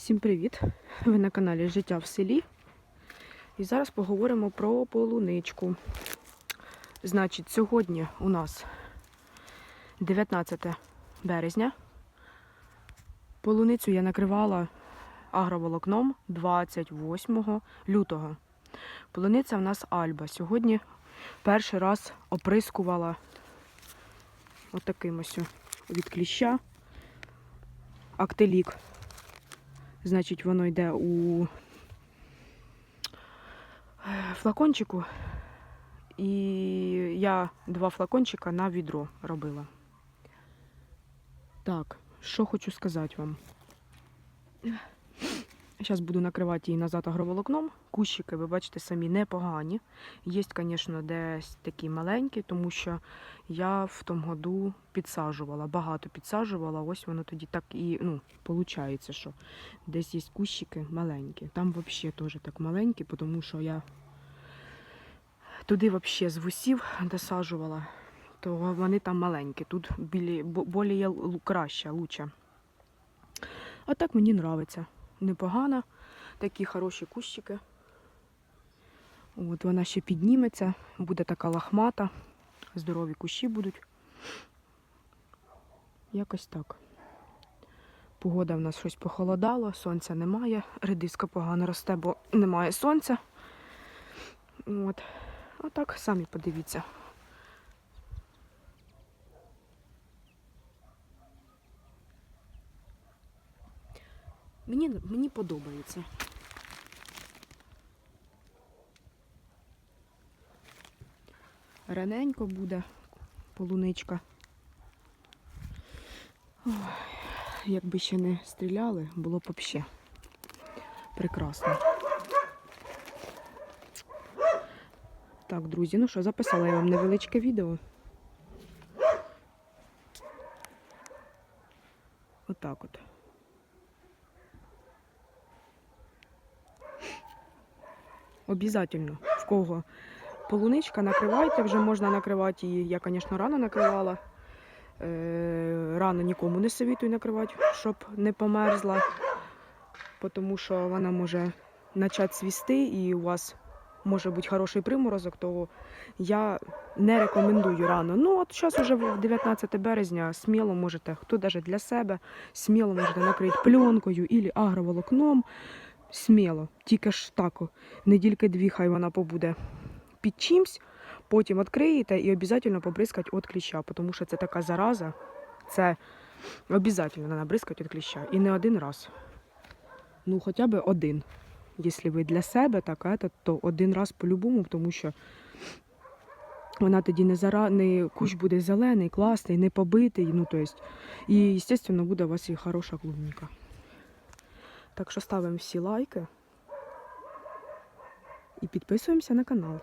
Всім привіт! Ви на каналі Життя в селі. І зараз поговоримо про полуничку. Значить, сьогодні у нас 19 березня. Полуницю я накривала агроволокном 28 лютого. Полуниця в нас Альба. Сьогодні перший раз оприскувала отаким ось від кліща актелік. Значить, воно йде у е, флакончику. І я два флакончика на відро робила. Так, що хочу сказати вам. Зараз буду накривати її назад агроволокном. Кущики, ви бачите, самі непогані. Є, звісно, десь такі маленькі, тому що я в тому году підсаджувала, багато підсаджувала. Ось воно тоді так і ну, виходить, що десь є кущики маленькі. Там взагалі теж так маленькі, тому що я туди взагалі з вусів досаджувала, то вони там маленькі. Тут білі, краще, лучше. А так мені подобається. Непогано. Такі хороші кущики. От вона ще підніметься, буде така лахмата. Здорові кущі будуть. Якось так. Погода в нас щось похолодало, сонця немає, редиска погано росте, бо немає сонця. От. А так, самі подивіться. Мені, мені подобається. Раненько буде полуничка. Ой, якби ще не стріляли, було б взагалі прекрасно. Так, друзі, ну що, записала я вам невеличке відео. Отак от. Обязательно. В кого полуничка, накривайте, вже можна накривати її. Я, звісно, рано накривала. Е, рано нікому не совітую накривати, щоб не померзла, тому що вона може почати свісти і у вас може бути хороший приморозок, то я не рекомендую рано. Ну, от зараз вже 19 березня, сміло можете, хто навіть для себе, сміло можете накрити пленкою або агроволокном. Сміло, тільки ж так, о, недільки-дві хай вона побуде під чимсь, потім відкриєте і обов'язково побризкати від кліща, тому що це така зараза, це обов'язково треба бризкати від кліща. І не один раз. Ну, хоча б один. Якщо ви для себе так, то- один раз по-любому, тому що вона тоді не зара... не кущ буде зелений, класний, не побитий. Ну, то і, звісно, буде у вас і хороша клубніка. Так що ставимо всі лайки і підписуємося на канал.